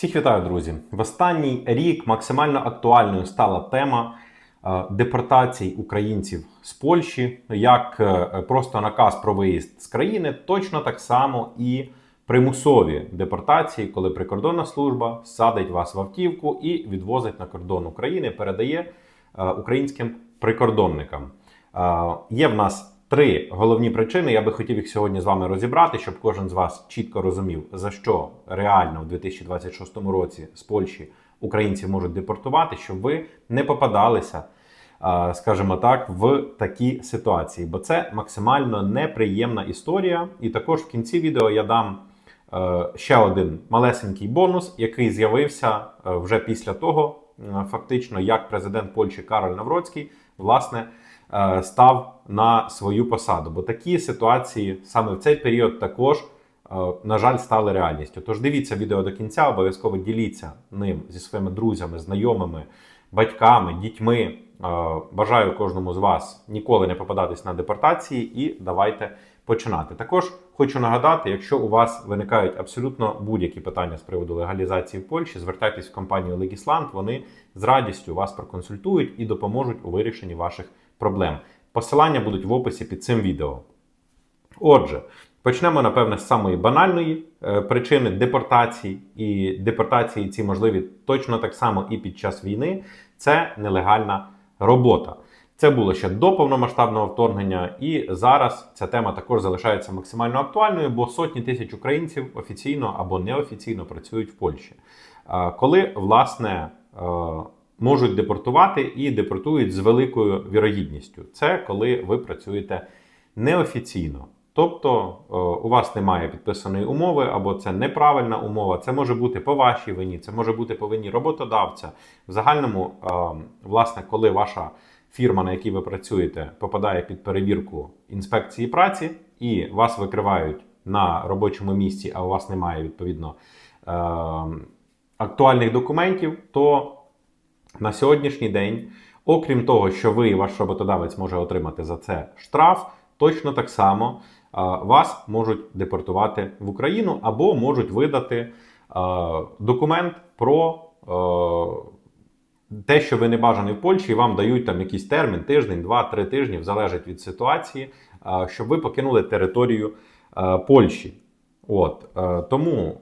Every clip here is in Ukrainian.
Всіх вітаю, друзі! В останній рік максимально актуальною стала тема е, депортацій українців з Польщі, як е, просто наказ про виїзд з країни, точно так само і примусові депортації, коли прикордонна служба садить вас в автівку і відвозить на кордон України, передає е, українським прикордонникам. Є в нас три головні причини. Я би хотів їх сьогодні з вами розібрати, щоб кожен з вас чітко розумів, за що реально в 2026 році з Польщі українців можуть депортувати, щоб ви не попадалися, скажімо так, в такі ситуації. Бо це максимально неприємна історія. І також в кінці відео я дам. Е, Ще один малесенький бонус, який з'явився е, вже після того, е, фактично, як президент Польщі Кароль Навроцький власне став на свою посаду. Бо такі ситуації саме в цей період також, е, на жаль, стали реальністю. Тож дивіться відео до кінця, обов'язково діліться ним зі своїми друзями, знайомими, батьками, дітьми. Е, Бажаю кожному з вас ніколи не попадатись на депортації і давайте починати. Також хочу нагадати, якщо у вас виникають абсолютно будь-які питання з приводу легалізації в Польщі, звертайтесь в компанію Legisland, Вони з радістю вас проконсультують і допоможуть у вирішенні ваших проблем. Посилання будуть в описі під цим відео. Отже, почнемо, напевне, з самої банальної е, причини депортації. І депортації ці можливі точно так само і під час війни. Це нелегальна робота. Це було ще до повномасштабного вторгнення, і зараз ця тема також залишається максимально актуальною, бо сотні тисяч українців офіційно або неофіційно працюють в Польщі. Е, Коли власне е, можуть депортувати і депортують з великою вірогідністю, це коли ви працюєте неофіційно. Тобто е, у вас немає підписаної умови, або це неправильна умова. Це може бути по вашій вині, це може бути по вині роботодавця. В загальному, е, власне, коли ваша фірма, на якій ви працюєте, попадає під перевірку інспекції праці, і вас викривають на робочому місці, а у вас немає відповідно е, актуальних документів, то на сьогоднішній день, окрім того, що ви і ваш роботодавець може отримати за це штраф, точно так само е, вас можуть депортувати в Україну або можуть видати е, документ про. е, те, що ви не бажані в Польщі, і вам дають там якийсь термін, тиждень, два, три тижні, залежить від ситуації, щоб ви покинули територію Польщі. От тому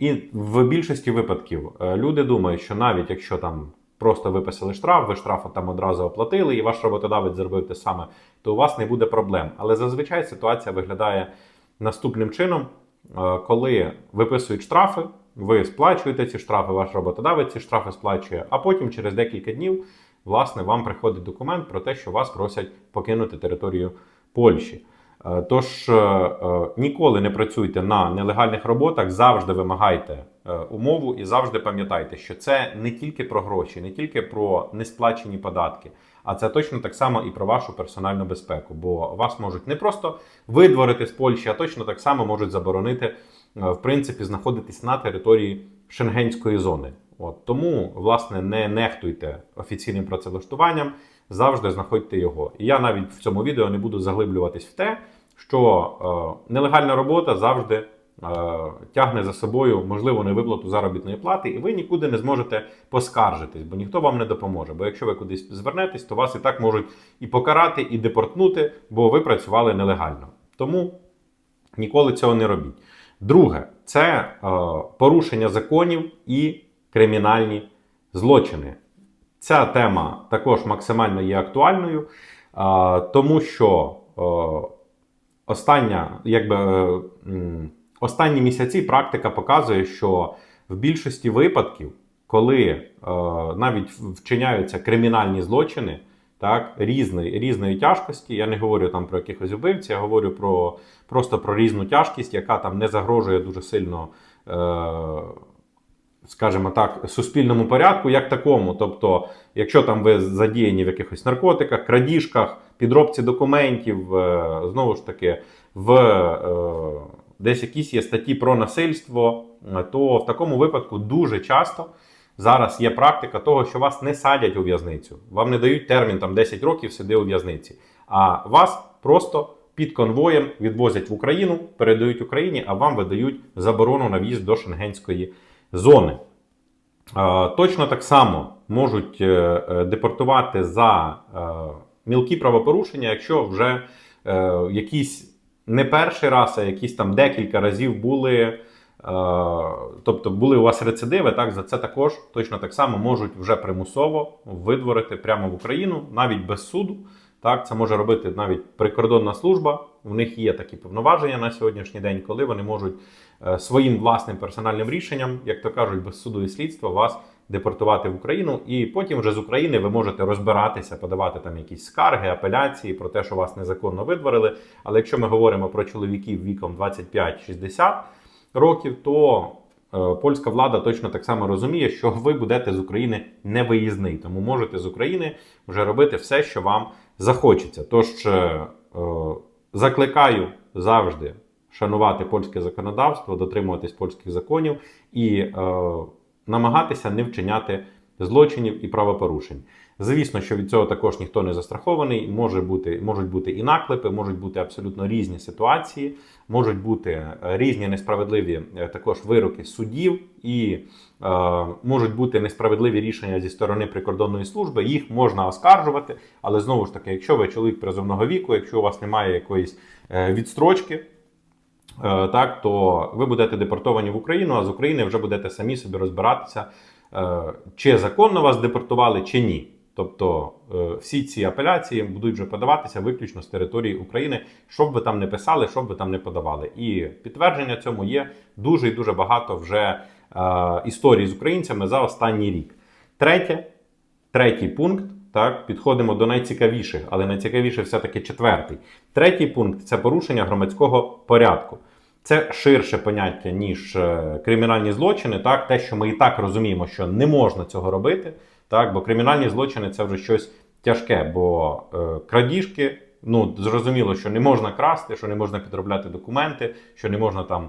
і в більшості випадків люди думають, що навіть якщо там просто виписали штраф, ви штраф там одразу оплатили, і ваш роботодавець зробив те саме, то у вас не буде проблем. Але зазвичай ситуація виглядає наступним чином, Е, коли виписують штрафи, ви сплачуєте ці штрафи, ваш роботодавець ці штрафи сплачує, а потім через декілька днів власне вам приходить документ про те, що вас просять покинути територію Польщі. Е, Тож е, е, ніколи не працюйте на нелегальних роботах, завжди вимагайте умову і завжди пам'ятайте, що це не тільки про гроші, не тільки про несплачені податки, а це точно так само і про вашу персональну безпеку. Бо вас можуть не просто видворити з Польщі, а точно так само можуть заборонити в принципі знаходитись на території шенгенської зони. От тому, власне, не нехтуйте офіційним працевлаштуванням, завжди знаходьте його. І я навіть в цьому відео не буду заглиблюватись в те, що е, нелегальна робота завжди е, тягне за собою можливо невиплату заробітної плати, і ви нікуди не зможете поскаржитись, бо ніхто вам не допоможе. Бо якщо ви кудись звернетесь, то вас і так можуть і покарати, і депортнути, бо ви працювали нелегально. Тому ніколи цього не робіть. Друге, це е, порушення законів і кримінальні злочини. Ця тема також максимально є актуальною, тому що е, остання, якби, е, останні місяці практика показує, що в більшості випадків, коли е, навіть вчиняються кримінальні злочини, так, різної, різної тяжкості, я не говорю там про якихось вбивців, я говорю про просто про різну тяжкість, яка там не загрожує дуже сильно. Скажімо так, суспільному порядку, як такому. Тобто, якщо там ви задіяні в якихось наркотиках, крадіжках, підробці документів, е, знову ж таки, в е, десь якісь є статті про насильство, е, то в такому випадку дуже часто. Зараз є практика того, що вас не садять у в'язницю, вам не дають термін там 10 років сиди у в'язниці, а вас просто під конвоєм відвозять в Україну, передають Україні, а вам видають заборону на в'їзд до Шенгенської зони. Е, Точно так само можуть е, е, депортувати за мілкі правопорушення, якщо вже якісь не перший раз, а якісь там декілька разів були. Тобто були у вас рецидиви, так за це також точно так само можуть вже примусово видворити прямо в Україну, навіть без суду. Так, це може робити навіть прикордонна служба. У них є такі повноваження на сьогоднішній день, коли вони можуть е, своїм власним персональним рішенням, як то кажуть, без суду і слідства вас депортувати в Україну. І потім вже з України ви можете розбиратися, подавати там якісь скарги, апеляції про те, що вас незаконно видворили. Але якщо ми говоримо про чоловіків віком 25-60 років, то е, польська влада точно так само розуміє, що ви будете з України не виїзний, тому можете з України вже робити все, що вам захочеться. Тож е, е, закликаю завжди шанувати польське законодавство, дотримуватись польських законів і е, намагатися не вчиняти злочинів і правопорушень. Звісно, що від цього також ніхто не застрахований. Може бути, можуть бути і наклепи, можуть бути абсолютно різні ситуації, можуть бути е, різні несправедливі е, також вироки судів, і е, можуть бути несправедливі рішення зі сторони прикордонної служби. Їх можна оскаржувати, але знову ж таки, якщо ви чоловік призовного віку, якщо у вас немає якоїсь е, відстрочки. Так, то ви будете депортовані в Україну, а з України вже будете самі собі розбиратися, чи законно вас депортували, чи ні. Тобто е, всі ці апеляції будуть вже подаватися виключно з території України, що б ви там не писали, що б ви там не подавали. І підтвердження цьому є дуже і дуже багато вже е, історій з українцями за останній рік. Третє, третій пункт. Так, підходимо до найцікавіших, але найцікавіше все-таки четвертий. Третій пункт це порушення громадського порядку. Це ширше поняття, ніж е, кримінальні злочини. Так, те, що ми і так розуміємо, що не можна цього робити. Так, бо кримінальні злочини це вже щось тяжке, бо е, крадіжки. Ну, зрозуміло, що не можна красти, що не можна підробляти документи, що не можна там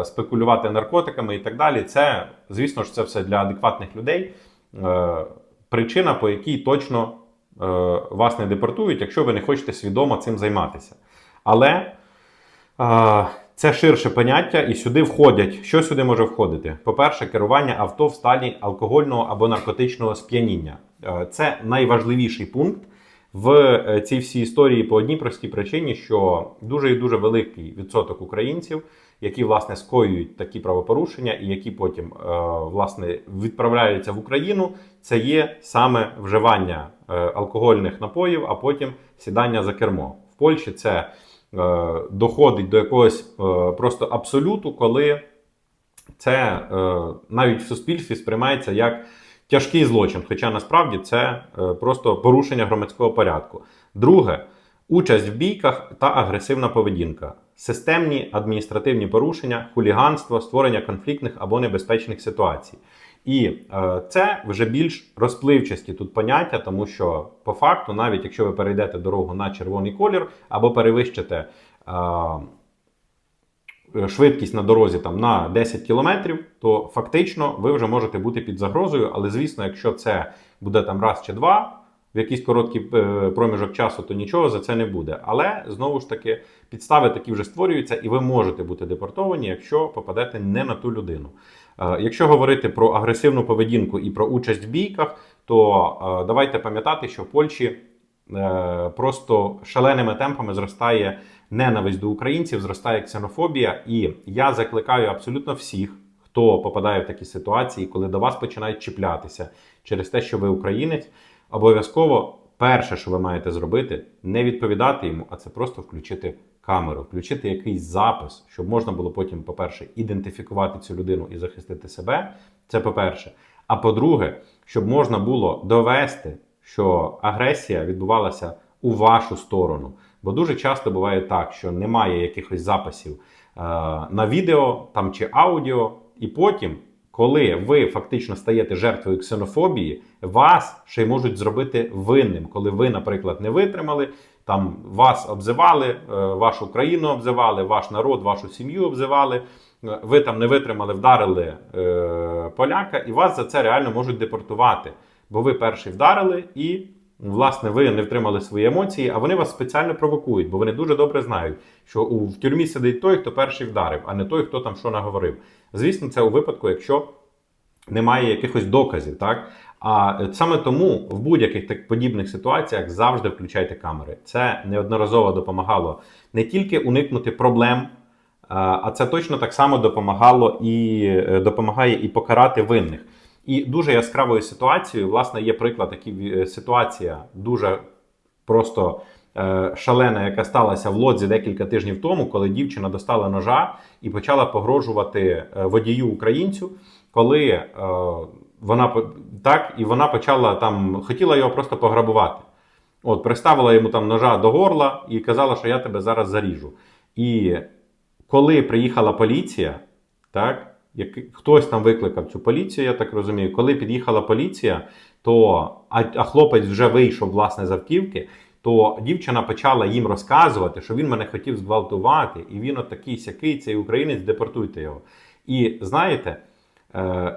е, спекулювати наркотиками і так далі. Це, звісно ж, це все для адекватних людей. Е, причина, по якій точно е, вас не депортують, якщо ви не хочете свідомо цим займатися. Але е, це ширше поняття, і сюди входять. Що сюди може входити? По-перше, керування авто в стані алкогольного або наркотичного сп'яніння. Е, це найважливіший пункт в е, цій всій історії по одній простій причині, що дуже і дуже великий відсоток українців, які власне скоюють такі правопорушення, і які потім е, власне відправляються в Україну, це є саме вживання алкогольних напоїв, а потім сідання за кермо. В Польщі це доходить до якогось е, просто абсолюту, коли це е, навіть в суспільстві сприймається як тяжкий злочин, хоча насправді це е, просто порушення громадського порядку. Друге, участь в бійках та агресивна поведінка, системні адміністративні порушення, хуліганство, створення конфліктних або небезпечних ситуацій. І е, це вже більш розпливчасті тут поняття, тому що по факту, навіть якщо ви перейдете дорогу на червоний колір або перевищите е, швидкість на дорозі там на 10 кілометрів, то фактично ви вже можете бути під загрозою. Але звісно, якщо це буде там раз чи два в якийсь короткий е, проміжок часу, то нічого за це не буде. Але знову ж таки підстави такі вже створюються, і ви можете бути депортовані, якщо попадете не на ту людину. Е, Якщо говорити про агресивну поведінку і про участь в бійках, то е, давайте пам'ятати, що в Польщі е, просто шаленими темпами зростає ненависть до українців, зростає ксенофобія. І я закликаю абсолютно всіх, хто попадає в такі ситуації, коли до вас починають чіплятися через те, що ви українець, обов'язково перше, що ви маєте зробити, не відповідати йому, а це просто включити камеру, включити якийсь запис, щоб можна було потім, по-перше, ідентифікувати цю людину і захистити себе. Це по-перше. А по-друге, щоб можна було довести, що агресія відбувалася у вашу сторону. Бо дуже часто буває так, що немає якихось записів е, на відео там чи аудіо, і потім, коли ви фактично стаєте жертвою ксенофобії, вас ще й можуть зробити винним, коли ви, наприклад, не витримали, там вас обзивали, е, вашу країну обзивали, ваш народ, вашу сім'ю обзивали. е, Ви там не витримали, вдарили е, поляка, і вас за це реально можуть депортувати. Бо ви перший вдарили і власне, ви не втримали свої емоції, а вони вас спеціально провокують, бо вони дуже добре знають, що у в тюрмі сидить той, хто перший вдарив, а не той, хто там що наговорив. Звісно, це у випадку, якщо немає якихось доказів, так. А е, саме тому в будь-яких так подібних ситуаціях завжди включайте камери. Це неодноразово допомагало не тільки уникнути проблем, е, а це точно так само допомагало і е, допомагає і покарати винних. І дуже яскравою ситуацією, власне, є приклад, такий е, ситуація дуже просто шалена, яка сталася в лодзі декілька тижнів тому, коли дівчина достала ножа і почала погрожувати водію українцю, коли вона так і вона почала там, хотіла його просто пограбувати. От, приставила йому там ножа до горла і казала, що я тебе зараз заріжу. І коли приїхала поліція, так, як, хтось там викликав цю поліцію, я так розумію. Коли під'їхала поліція, то а, а хлопець вже вийшов власне з автівки, то дівчина почала їм розказувати, що він мене хотів зґвалтувати, і він от такий сякий, цей українець, депортуйте його. І знаєте,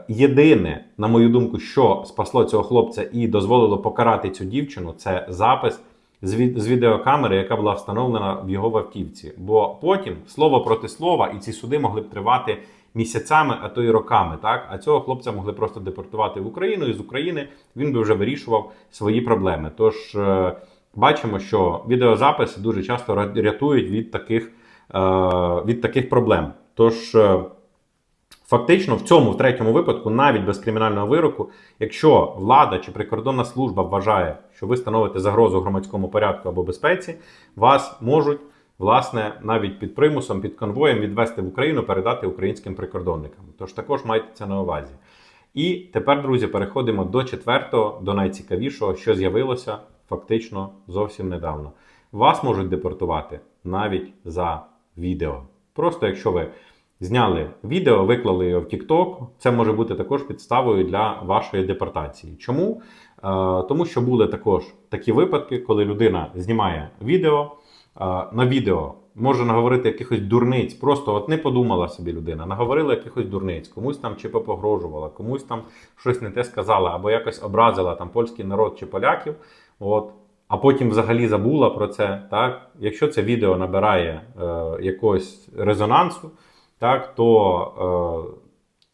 єдине, на мою думку, що спасло цього хлопця і дозволило покарати цю дівчину, це запис з, відеокамери, яка була встановлена в його в автівці. Бо потім слово проти слова, і ці суди могли б тривати місяцями, а то й роками. Так? А цього хлопця могли просто депортувати в Україну, і з України він би вже вирішував свої проблеми. Тож е, бачимо, що відеозаписи дуже часто рятують від таких, е, від таких проблем. Тож. Фактично, в цьому в третьому випадку, навіть без кримінального вироку, якщо влада чи прикордонна служба вважає, що ви становите загрозу громадському порядку або безпеці, вас можуть власне навіть під примусом, під конвоєм відвести в Україну, передати українським прикордонникам. Тож також майте це на увазі. І тепер, друзі, переходимо до четвертого, до найцікавішого, що з'явилося фактично зовсім недавно. Вас можуть депортувати навіть за відео. Просто якщо ви зняли відео, виклали його в TikTok, це може бути також підставою для вашої депортації. Чому? Е, тому що були також такі випадки, коли людина знімає відео. е, на відео може наговорити якихось дурниць, просто от не подумала собі людина, наговорила якихось дурниць, комусь там чи погрожувала, комусь там щось не те сказала, або якось образила там польський народ чи поляків. От. А потім взагалі забула про це. Так? Якщо це відео набирає е, якогось резонансу, так, то е,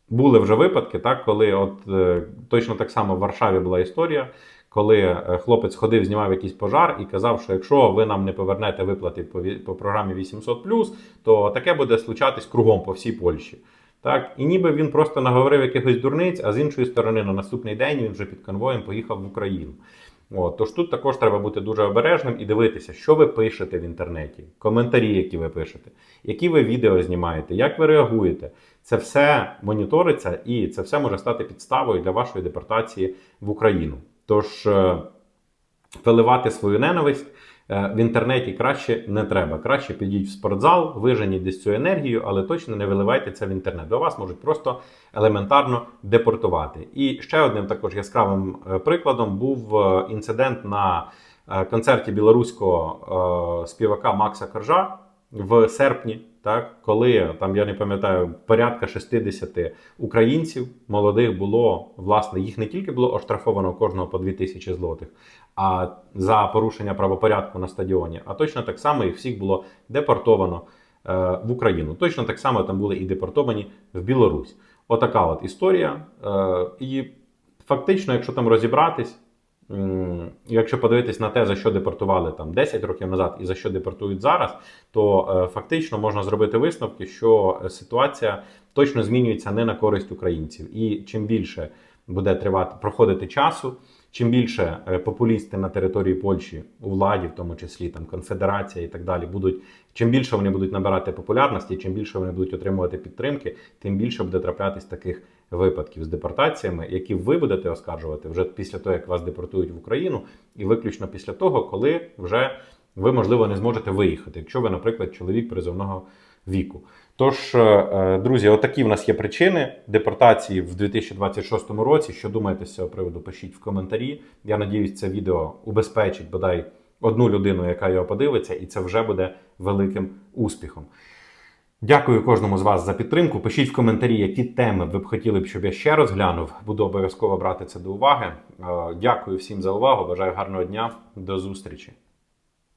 були вже випадки, так, коли от е, точно так само в Варшаві була історія, коли е, хлопець ходив, знімав якийсь пожар і казав, що якщо ви нам не повернете виплати по, по програмі 800+, то таке буде случатись кругом по всій Польщі. Так, і ніби він просто наговорив якихось дурниць, а з іншої сторони, на наступний день він вже під конвоєм поїхав в Україну. От, тож тут також треба бути дуже обережним і дивитися, що ви пишете в інтернеті, коментарі, які ви пишете, які ви відео знімаєте, як ви реагуєте. Це все моніториться і це все може стати підставою для вашої депортації в Україну. Тож е, виливати свою ненависть в інтернеті краще не треба. Краще підіть в спортзал, виженіть десь цю енергію, але точно не виливайте це в інтернет. До вас можуть просто елементарно депортувати. І ще одним також яскравим е, прикладом був е, інцидент на е, концерті білоруського е, співака Макса Коржа в серпні. Так, коли там я не пам'ятаю, порядка 60 українців молодих було власне, їх не тільки було оштрафовано кожного по 2000 злотих, а за порушення правопорядку на стадіоні, а точно так само їх всіх було депортовано е, в Україну. Точно так само там були і депортовані в Білорусь. Отака от історія. Е, і фактично, якщо там розібратись, якщо подивитись на те, за що депортували там 10 років назад і за що депортують зараз, то е, фактично можна зробити висновки, що ситуація точно змінюється не на користь українців. І чим більше буде тривати проходити часу, чим більше е, популісти на території Польщі у владі, в тому числі там конфедерація і так далі, будуть чим більше вони будуть набирати популярності, чим більше вони будуть отримувати підтримки, тим більше буде траплятись таких випадків з депортаціями, які ви будете оскаржувати вже після того, як вас депортують в Україну, і виключно після того, коли вже ви, можливо, не зможете виїхати, якщо ви, наприклад, чоловік призовного віку. Тож, е, друзі, отакі в нас є причини депортації в 2026 році. Що думаєте з цього приводу? Пишіть в коментарі. Я надіюсь, це відео убезпечить бодай одну людину, яка його подивиться, і це вже буде великим успіхом. Дякую кожному з вас за підтримку. Пишіть в коментарі, які теми ви б хотіли б, щоб я ще розглянув. Буду обов'язково брати це до уваги. Е, Дякую всім за увагу. Бажаю гарного дня. До зустрічі.